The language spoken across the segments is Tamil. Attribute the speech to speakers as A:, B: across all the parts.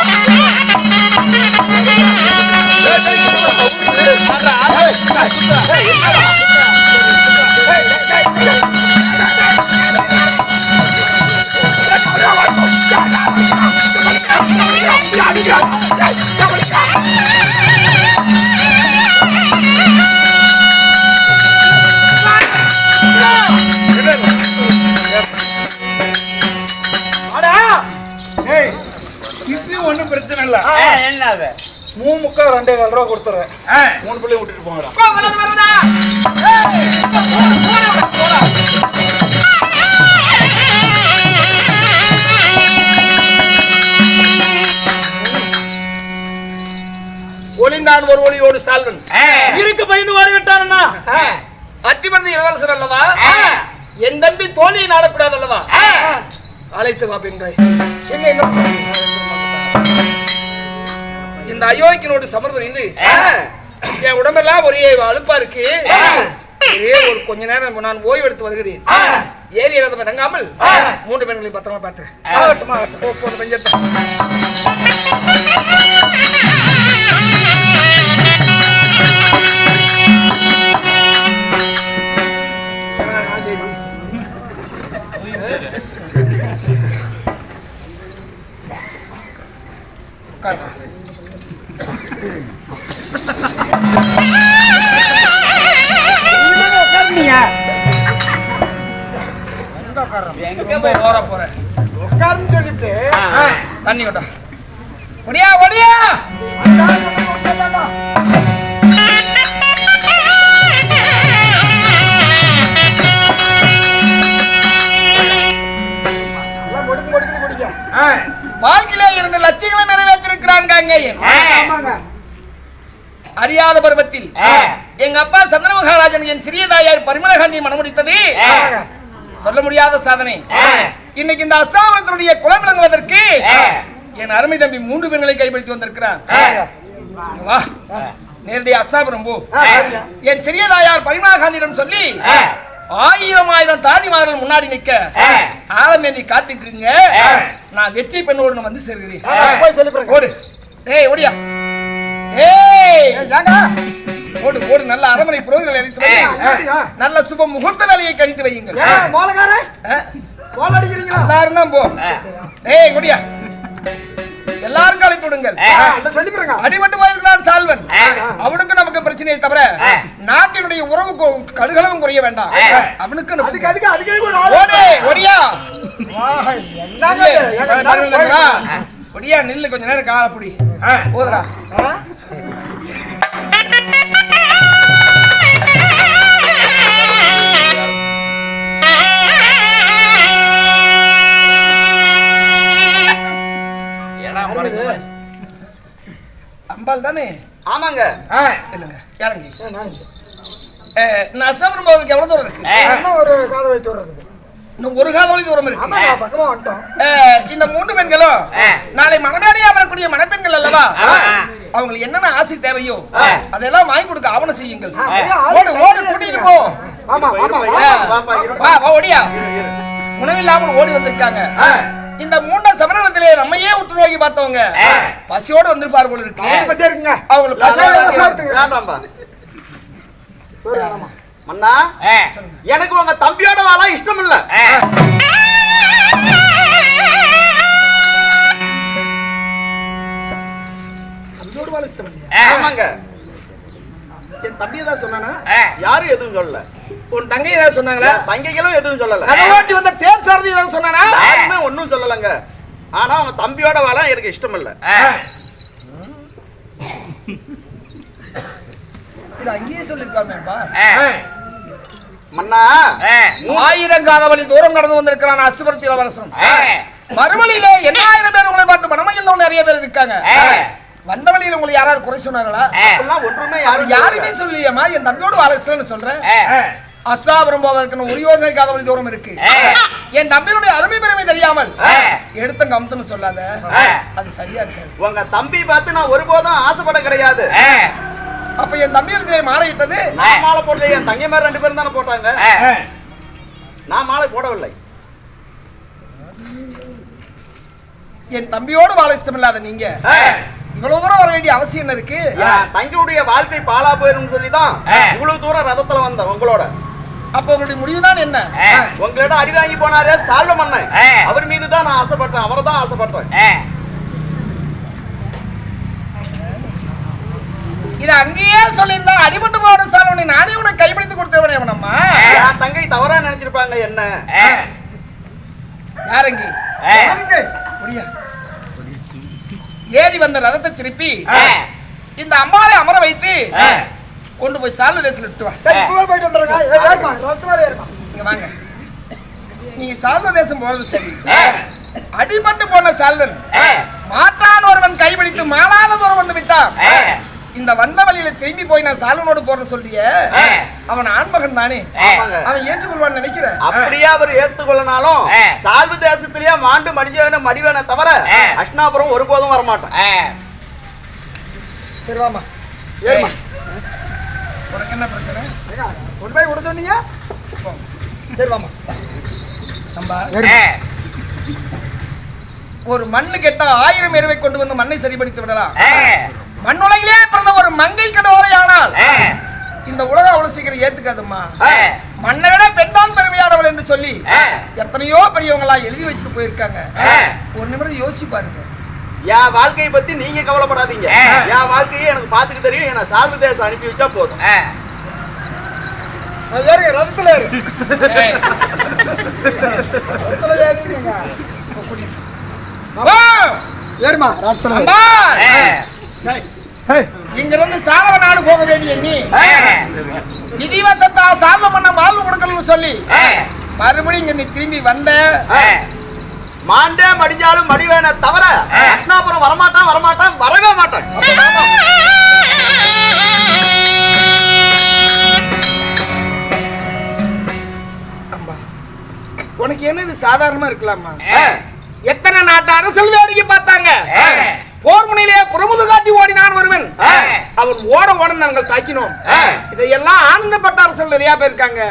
A: அடா ஒண்ணும் பிரச்சனை இல்ல.
B: என்னது
A: மூணு முக்கா ரெண்டே கால் ரூபா கொடுத்துறேன். மூணு பிள்ளைய விட்டுட்டு போங்கடா.
C: ஒளிந்தான் ஒரு ஒளியோடு சால்வன். இருக்கு பயந்து ஓடிவிட்டான் அத்திமர்ந்த இளவரசர் அல்லவா? என் தம்பி தோழியை நாடக்கூடாது அல்லவா? அழைத்து வா பெண்களை. இந்த அயோக்கியனோடு சமர்தம் இன்று என் உடம்பெல்லாம் ஒரே அலுப்பா இருக்கு. ஒரே ஒரு கொஞ்ச நேரம் நான் ஓய்வு எடுத்து வருகிறேன். ஏறி இறந்த இறங்காமல் மூன்று பெண்களை பத்திரமா பார்த்துறேன் ஆகட்டும், ஆகட்டும். போ,
A: ஆமாங்க.
C: அறியாத பருவத்தில் எங்க அப்பா சந்திர மகாராஜன் என் சிறிய தாயார் பரிமளகாந்தி மணமுடித்தது சொல்ல முடியாத சாதனை. இன்னைக்கு இந்த அஸ்தாபனத்தினுடைய குலம் விளங்குவதற்கு என் அருமை தம்பி மூன்று பெண்களை கைப்பிடித்து வந்திருக்கிறான். வா நேரடி அஸ்தாபனம் போ. என் சிறிய தாயார் பரிமளகாந்தியிடம் சொல்லி ஆயிரம் ஆயிரம் தாதிமார்கள் முன்னாடி நிக்க. ஆலமேந்தி காத்துட்டு நான் வெற்றி பெண்ணோடு வந்து சேர்கிறேன். ஏய் ஓடியா. ஏய்
A: ஏங்க
C: ஓடு ஓடு நல்ல அரமனை புரோகிகளை அழைத்து? நல்ல சுப முகூர்த்த வேலையை கழித்து வையுங்கள். ஆ?
A: கோல் அடிக்கிறீங்களா?
C: எல்லாரும் தான் போ. ஏய் குடியா
A: இல்ல சொல்லி பாருங்க.
C: அடிபட்டு போயிருக்கிறான் சால்வன். அவனுக்கு நமக்கு பிரச்சனையை தவிர நாட்டினுடைய உறவு கு- கடுகளவும் குறைய வேண்டாம். அவனுக்கு
A: அதுக்கு அதுக்கு அதுக்கு?
C: ஓடு ஒடியா
A: எல்லாரும்
C: ஒடியா நில்லு கொஞ்ச நேரம் காலப்படி போதுடா.
A: ஆ?
C: அம்பாள் தானே?
B: ஆமாங்க.
C: இல்லைங்க. இறங்கி
A: நான்
C: அசாமரம் போவதுக்கு எவ்வளவு தூரம் இருக்கு?
A: ஒரு காத வைத்து வர்றது
C: இன்னும் ஒரு காதொலி தூரம் இருக்கு. இந்த மூன்று பெண்களும் நாளை மனநாடியா வரக்கூடிய மணப்பெண்கள் அல்லவா? அவங்களுக்கு என்னென்ன ஆசை தேவையோ அதெல்லாம் வாங்கி கொடுக்க ஆவணம் செய்யுங்கள். ஓடு ஓடு கூட்டிட்டு போ. வா வா ஓடியா. உணவில்லாமல் ஓடி வந்திருக்காங்க. இந்த மூண்ட சமரகத்திலே நம்மையே உற்று நோக்கி பார்த்தவங்க பசியோடு வந்திருப்பார் போல இருக்கு. அவங்களுக்கு
B: மன்னா எனக்கு உங்க தம்பியோட வாழ இஷ்டம் இல்ல
A: தம்பியோடு வாழ இஷ்டம்?
B: ஆமாங்க.
C: என் தம்பி ஏதாவது சொன்னானா?
B: யாரும் எதுவும் சொல்லல.
C: உன் தங்கை ஏதாவது சொன்னாங்களா?
B: தங்கைகளும் எதுவும் சொல்லல.
C: அதை ஓட்டி வந்த தேர் சாரதி ஏதாவது சொன்னானா?
B: யாருமே ஒண்ணும் சொல்லலங்க. ஆனா உங்க தம்பியோட வாழ எனக்கு இஷ்டம் இல்ல
C: இது அங்கேயே சொல்லிருக்காங்கப்பா
B: மன்னா
C: ஆயிரம் காலவழி தூரம் கடந்து வந்திருக்கிறான் அஸ்துபர்த்தி இளவரசன். மறுவழியில எண்ணாயிரம் பேர் உங்களை பார்த்து மனமையில் நிறைய பேர் இருக்காங்க. வந்த வழியில உங்களை யாராவது குறை சொன்னாங்களா
B: ஒன்றுமே யாரும்
C: யாருமே சொல்லியம்மா என் தம்பியோட வாழன்னு சொல்றேன். அஸ்தாபுரம் போவதற்கு ஒரு யோசனை காதவழி தூரம் இருக்கு. என் தம்பியினுடைய அருமை பெருமை தெரியாமல் எடுத்த கம்துன்னு சொல்லாத. அது சரியா இருக்காது.
B: உங்க தம்பி பார்த்து நான் ஒருபோதும் ஆசைப்பட கிடையாது.
C: அப்ப என் தம்பியினுடைய மாலையிட்டது
B: நான் மாலை போடல என் தங்கை மாதிரி ரெண்டு பேரும் தானே போட்டாங்க. நான் மாலை போடவில்லை.
C: என் தம்பியோடு வாழ இஷ்டமில்லாத நீங்க இவ்வளவு தூரம் வர வேண்டிய அவசியம் என்ன இருக்கு?
B: தங்கியுடைய வாழ்க்கை பாலா போயிரும் சொல்லி தான் இவ்வளவு தூரம் ரதத்துல வந்தேன் உங்களோட.
C: அப்ப உங்களுடைய முடிவுதான் என்ன?
B: உங்களிடம் அடி வாங்கி போனாரே சால்வ மன்னன். அவர் மீது தான் நான் ஆசைப்பட்டேன் அவரை தான் ஆசைப்பட்டேன்
C: இத அங்கேயே சொல்லியிருந்தா அடிபட்டு போன சாலவனை நானே உனக்கு கைப்பிடித்து கொடுத்தவனே அவனம்மா.
B: என் தங்கை தவறா நினைச்சிருப்பாங்க என்ன?
C: யாரங்கி? ஏறி வந்த ரதத்தை திருப்பி இந்த அம்மாவை அமர வைத்து கொண்டு போய் சால்வ தேசத்துல விட்டு வாங்க. நீங்க சால்வ தேசம் போறது சரி. அடிபட்டு போன சால்வன் மாற்றான் ஒருவன் கைபிடித்து மாளாத தூரம் வந்து விட்டான். இந்த வந்த வழியில திரும்பி போய் நான் சால்வனோடு போறேன் சொல்றிய அவன் ஆண்மகன் தானே. அவன் ஏற்றுக்கொள்வான்னு நினைக்கிறேன்.
B: அப்படியே அவர் ஏற்றுக்கொள்ளனாலும் சால்வு தேசத்திலேயே மாண்டு மடிஞ்சவன மடிவேன தவிர அஷ்னாபுரம் ஒருபோதும் வரமாட்டேன்.
A: சரி வாமா
B: ஏறுமா.
C: உனக்கு என்ன பிரச்சனை?
A: கொண்டு போய் விட சொன்னீங்க சரி வாமா
C: நம்ம ஒரு மண்ணு கெட்டா ஆயிரம் எருவை கொண்டு வந்து மண்ணை சரிபடுத்தி விடலாம். மண்ணுலகிலே பிறந்த ஒரு மங்கை கடவுளையானால் இந்த உலகம் அவ்வளவு சீக்கிரம் ஏத்துக்காதும்மா. மண்ணை விட பெண்தான் பெருமையானவள் என்று சொல்லி எத்தனையோ பெரியவங்களா எழுதி வச்சுட்டு போயிருக்காங்க. ஒரு நிமிடம் யோசிச்சு பாருங்க.
B: என் வாழ்க்கையை பத்தி நீங்க கவலைப்படாதீங்க. என் வாழ்க்கையை எனக்கு பாத்துக்க தெரியும். என்ன சால்வு தேசம் அனுப்பி வச்சா போதும்.
C: வா,
A: ஏறுமா ரத்தத்துல.
C: அம்மா,
A: ஏய்.
C: இங்க இருந்து சாலவ நாடு போக வேண்டிய நீ. விதிவசத்தா சால்வ பண்ண வாழ்வு கொடுக்கணும்னு சொல்லி மறுபடியும் இங்க நீ திரும்பி வந்த
B: மாண்டே மடிஞ்சாலும் மடிவேன தவிர அஷ்னாபுரம் வரமாட்டான் வரமாட்டான் வரவே மாட்டான்.
C: அம்மா, உனக்கு என்ன இது சாதாரணமா இருக்கலாமா? எத்தனை நாட்டு அரசல் வேடிக்கை பார்த்தாங்க. போர் முனையிலே புறமுது காட்டி ஓடினான் ஒருவன் அவன் ஓட ஓட நாங்கள் தாக்கினோம். இதையெல்லாம் ஆனந்தப்பட்ட அரசல் நிறைய பேர் இருக்காங்க.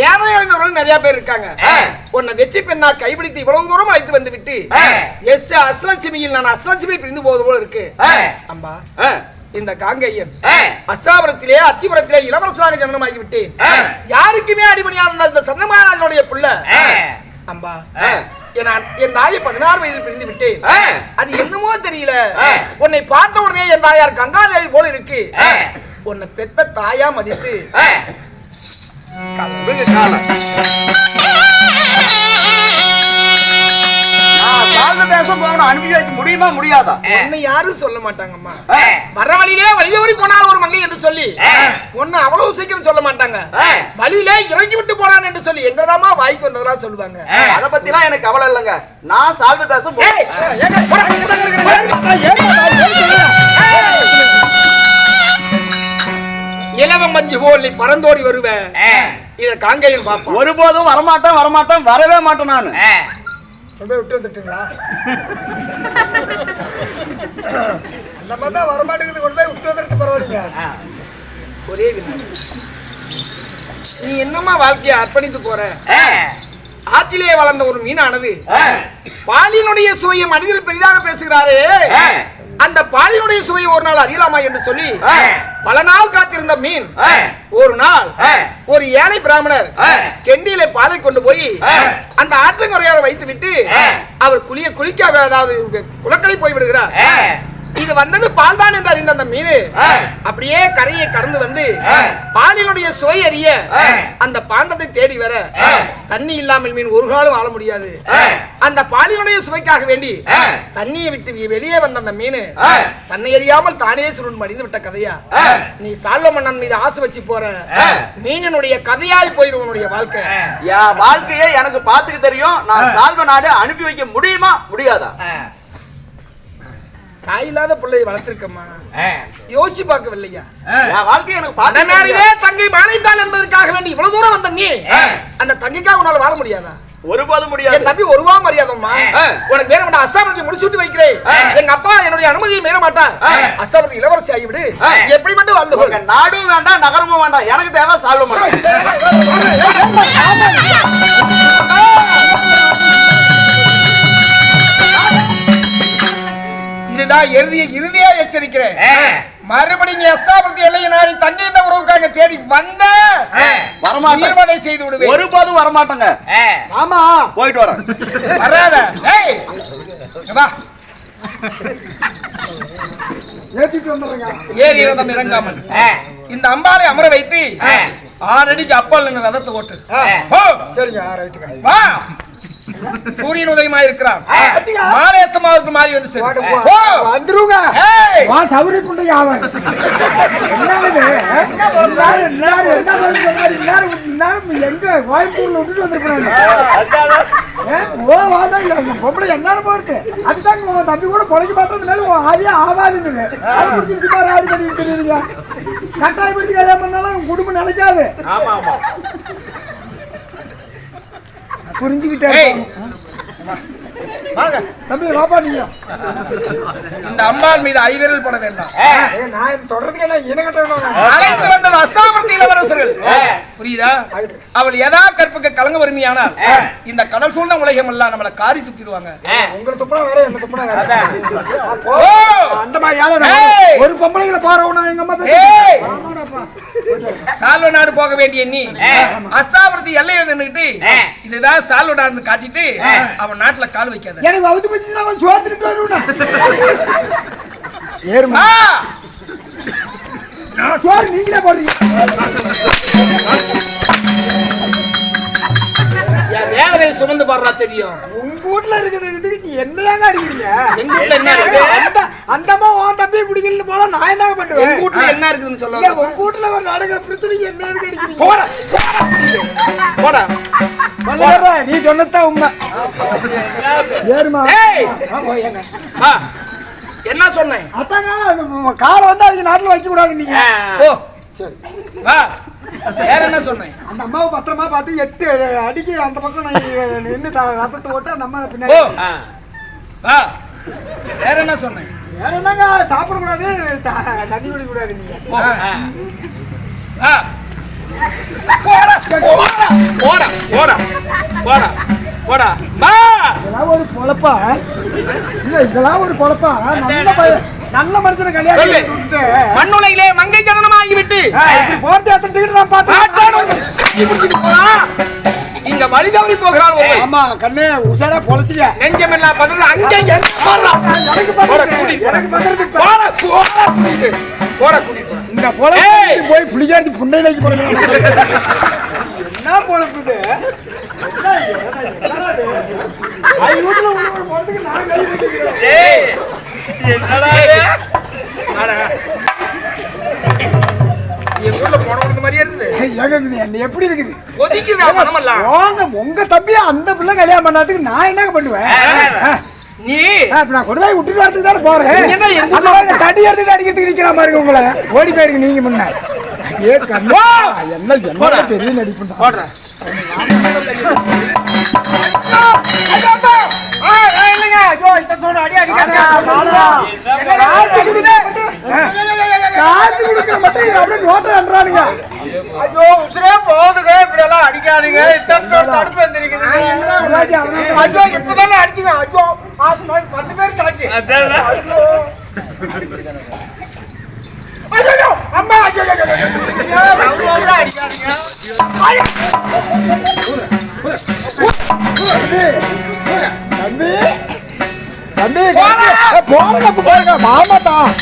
C: வேலை எழுந்தவர்கள் நிறைய பேர் இருக்காங்க. உன்னை வெற்றி பெண்ணா கைப்பிடித்து இவ்வளவு தூரம் அழைத்து வந்து விட்டு எஸ் அஸ்லட்சுமியில் நான் அஸ்லட்சுமி பிரிந்து போவது போல இருக்கு. அம்பா இந்த காங்கையன் அஸ்தாபுரத்திலே அத்திபுரத்திலே இளவரசராக ஜனனமாகி விட்டேன். யாருக்குமே அடிமணியான இந்த சந்திரமகாராஜனுடைய புள்ள. அம்பா என் தாயை பதினாறு வயதில் பிரிந்து விட்டேன். அது என்னமோ தெரியல. உன்னை பார்த்த உடனே என் தாயார் கங்காதேவி போல இருக்கு. உன்னை பெத்த தாயா மதித்து
B: நான் சால்வு தேசம் போகணும் அனுப்பி வைக்க முடியுமா முடியாதா
C: உன்னை யாரும் சொல்ல மாட்டாங்கம்மா வர வழியிலே வழியோடி போனார் ஒரு மங்கை என்று சொல்லி ஒன்னு அவ்வளவு சீக்கிரம் சொல்ல மாட்டாங்க வழியிலே இறங்கி விட்டு போனான் என்று சொல்லி எங்கதாமா வாய்க்கு வந்ததெல்லாம் சொல்லுவாங்க
B: அத பத்திலாம் எனக்கு கவலை இல்லைங்க நான் சால்வு தேசம் போறேன்
C: இலவம் மஞ்சு போல் நீ பறந்தோடி வருவ இத காங்கையும் பார்ப்போம்
B: ஒருபோதும் வரமாட்டேன் வரமாட்டேன் வரவே மாட்டேன் நானு
A: கொண்டு விட்டு வந்துட்டுங்களா? அந்த மாதிரி தான் வரமாட்டேங்குது. கொண்டு போய் விட்டு வந்துட்டு பரவாயில்லைங்க.
C: ஒரே. நீ என்னம்மா வாழ்க்கையை அர்ப்பணித்து போற? ஆற்றிலே வளர்ந்த ஒரு மீனானது பாலினுடைய சுவையை மனிதர் பெரிதாக பேசுகிறாரே. அந்த பாலினுடைய சுவையை ஒரு நாள் அறியலாமா என்று சொல்லி பல நாள் காத்திருந்த மீன் ஒரு நாள் ஒரு ஏழை பிராமணர் கெண்டியில பாலை கொண்டு போய் அந்த ஆற்றங்கரையால வைத்து விட்டு அவர் குளிய குளிக்க அதாவது குளக்கடை போய் விடுகிறார் இது வந்தது பால் தான் என்று அறிந்த அந்த மீன். அப்படியே கரையை கடந்து வந்து பாலினுடைய சுவை அறிய அந்த பாண்டத்தை தேடி வர தண்ணி இல்லாமல் மீன் ஒரு காலம் வாழ முடியாது. அந்த பாலினுடைய சுவைக்காக வேண்டி தண்ணியை விட்டு வெளியே வந்த அந்த மீன் தன்னை அறியாமல் தானே சுருண்டு மடிந்து விட்ட கதையா? நீ சால்வ மன்னன் மீது ஆசை வச்சு போற மீனினுடைய கதையாய் போயிடும் உன்னுடைய வாழ்க்கை.
B: என் வாழ்க்கையை எனக்கு பாத்துக்க தெரியும். நான் சால்வ நாடு அனுப்பி வைக்க முடியுமா? முடியாதா?
C: தாய் இல்லாத பிள்ளையை வளர்த்திருக்கம்மா. யோசிச்சு பார்க்கவில்லையா?
B: என் வாழ்க்கையை எனக்கு.
C: தங்கை மானைத்தாள் என்பதற்காக வேண்டி இவ்வளவு தூரம் வந்த நீ அந்த தங்கைக்காக உன்னால வாழ முடியாதா?
B: ஒருபோதும்
C: என்
B: முடியாது
C: தம்பி ஒருவா மரியாதம்மா. உனக்கு வேற வேண்டாம் அஸ்தாபதி முடிச்சு விட்டு வைக்கிறேன். எங்க அப்பா என்னுடைய அனுமதியை மீற மாட்டார் அஸ்தாபதி இளவரசி ஆகிவிடு. எப்படி மட்டும் வாழ்ந்து கொள்.
B: உங்க நாடும் வேண்டாம் நகரமும் வேண்டாம். எனக்கு தேவை சால்வ
C: இறுதிய இறுதியா எச்சரிக்கிறேன். மறுபடியும் நீ அஸ்தாபுரத்து எல்லையை நாடி உறவுக்காக தேடி வந்த.
B: வரமாட்டேன்.
C: செய்து விடுவேன்.
B: ஒருபோதும் வரமாட்டேங்க.
A: ஆமா.
B: போயிட்டு வரேன்.
C: வராத. வா. ஏறி ரதம் இறங்காமல்
D: ஆ.
C: இந்த அம்பாலை அமர வைத்து. ஆறடிக்கு அப்பால் ரதத்தை ஓட்டு.
A: சரிங்க
C: வா. சூரியன் உதயமா இருக்கிறான்
A: ஆ.
C: மாலேசமாவுக்கு மாறி வந்து.
A: வந்துருங்க. சவுரி எல்லாரும் எல்லாரும் எல்லாரும் எல்லாரும் எங்க? கோயம்புத்தூர்ல விட்டுட்டு அந்த பொம்பளை என்னாலும் போறது அதுதான் தம்பி கூட பொழைக்க மாட்டதுனால உன் ஆவியே தான் ஆடி பண்ணிட்டு கட்டாயப்படுத்தி கல்யாணம் பண்ணாலும் குடும்பம்
D: ஆமா.
A: புரிஞ்சுக்கிட்டேன் தம்பி வாப்பா நீங்க.
C: இந்த அம்பாள் மீது ஐவிரல் பட வேண்டாம்.
A: நான் தொடர்றதுக்கு என்ன இனக்கட்ட
C: அழைத்து வந்தது அஸ்தாபுரத்து இளவரசர்கள். புரியுதா அவள் எதா கற்புக்கு கலங்க வறுமையானால். இந்த கடல் சூழ்ந்த உலகம் எல்லாம் நம்மளை காரி துப்பிடுவாங்க.
A: உங்களை துப்புனா வேற என்ன துப்புனா வேற! அந்த மாதிரி ஆளு
C: ஏய்!
A: ஒரு பொம்பளைங்களை பாருவோம் எங்க அம்மா.
C: சால்வ நாடு போக வேண்டிய நீ அஸ்தாபுரத்து எல்லையில நின்னுட்டு. இதுதான் சால்வ நாடுன்னு காட்டிட்டு. அவன் நாட்டுல கால் வைக்காத
A: எனக்கு அவுத்து போச்சு நான் சோத்துட்டு வருவேன் ஏறுமா
C: ஆ!
A: சோறு நீங்களே போடுறீங்க
C: வேதனை சுமந்து பாடுறா தெரியும்.
A: உங்க வீட்டுல இருக்கிறது நீ என்னதாங்க அடிக்கிறீங்க?
C: எங்க வீட்டுல என்ன இருக்கு?
A: அந்த அந்தம்மா உன் போல நான் என்ன
C: எங்க
A: பண்ணுவேன்
C: வீட்டுல என்ன இருக்குதுன்னு
A: இல்ல,
C: சொல்ல
A: உங்க வீட்டுல ஒரு நடக்கிற பிரச்சனைக்கு என்ன இருக்கு அடிக்கிறீங்க?
C: போடா. போடா.
A: வல்லவரே, நீ சொன்னதான் உண்மை. ஏறுமா.
C: என்ன சொன்னேன்?
A: அதாங்க காலை வந்து அதுக்கு நாட்டுல வைக்க கூடாது நீங்க
C: ஓ
A: சரி
C: வேற என்ன சொன்னேன்?
A: அந்த அம்மாவை பத்திரமா பார்த்து எட்டு அடிக்கு அந்த பக்கம் நான் நின்று ரத்தத்தை ஓட்டு அந்த அம்மா பின்னாடி
C: வேற என்ன சொன்னேன்?
A: வேற என்னங்க? சாப்பிடக்கூடாது. த- தண்ணி குடிக்கக்கூடாது நீங்க.
C: போடா. போடா. போடா. போடா. போடா.
A: இதெல்லாம் ஒரு பொழப்பா இல்ல இதெல்லாம் ஒரு பொழப்பா நல்ல பையன் நல்ல மனுஷனை கல்யாணம்
C: மண்ணுலகிலே மங்கை ஜனனமாகிவிட்டு
A: ஆ, இப்படி போறது எத்தனை டிக்கெட் நான் பார்த்தேன்
C: இங்க வழி தவறி போகிறார்.
A: ஆமா கண்ணே உஷாரா பொழைச்சிக்க
C: நெஞ்சமெல்லாம் பதில் அங்கே.
A: எனக்கு
C: கூட்டிட்டு
A: எனக்கு. இந்த! வந்து போய் புளிக்காரி புண்டையிலைக்கு போறது என்ன பொழப்பு இது என்ன இது? என்னடா இது? அவங்க வீட்டுல ஒரு பொழப்புக்கு நான் கை எப்படி இருக்குது? உங்க தம்பியா அந்த பிள்ளை கல்யாணம் பண்ணாதுக்கு நான் என்ன பண்ணுவேன்?
C: நீ.
A: நான் கொண்டு போய் விட்டுட்டு வரதுக்கு தானே போறேன். தடி எடுத்துட்டு அடிக்கிறதுக்கு நிக்கிற மாதிரி உங்களை. ஓடி போயிருக்கு நீங்க முன்ன. ஏ கண்ணா என்ன என்ன பெரிய நடிப்பு
C: போடுற
A: காசு கொடுக்கிற மட்டும் அப்படியே நோட்டை அன்றானுங்க
B: ஐயோ உசுரே போகுதுங்க இப்படி எல்லாம் அடிக்காதீங்க இத்தனை தடுப்பு வந்திருக்குது ஐயோ இப்பதானே அடிச்சுங்க ஐயோ பத்து பேர் சாட்சி ஐயோ அம்மா ஐயோ அடிக்காதீங்க
A: தம்பி. தம்பி தம்பி. போறங்க மாமா தான்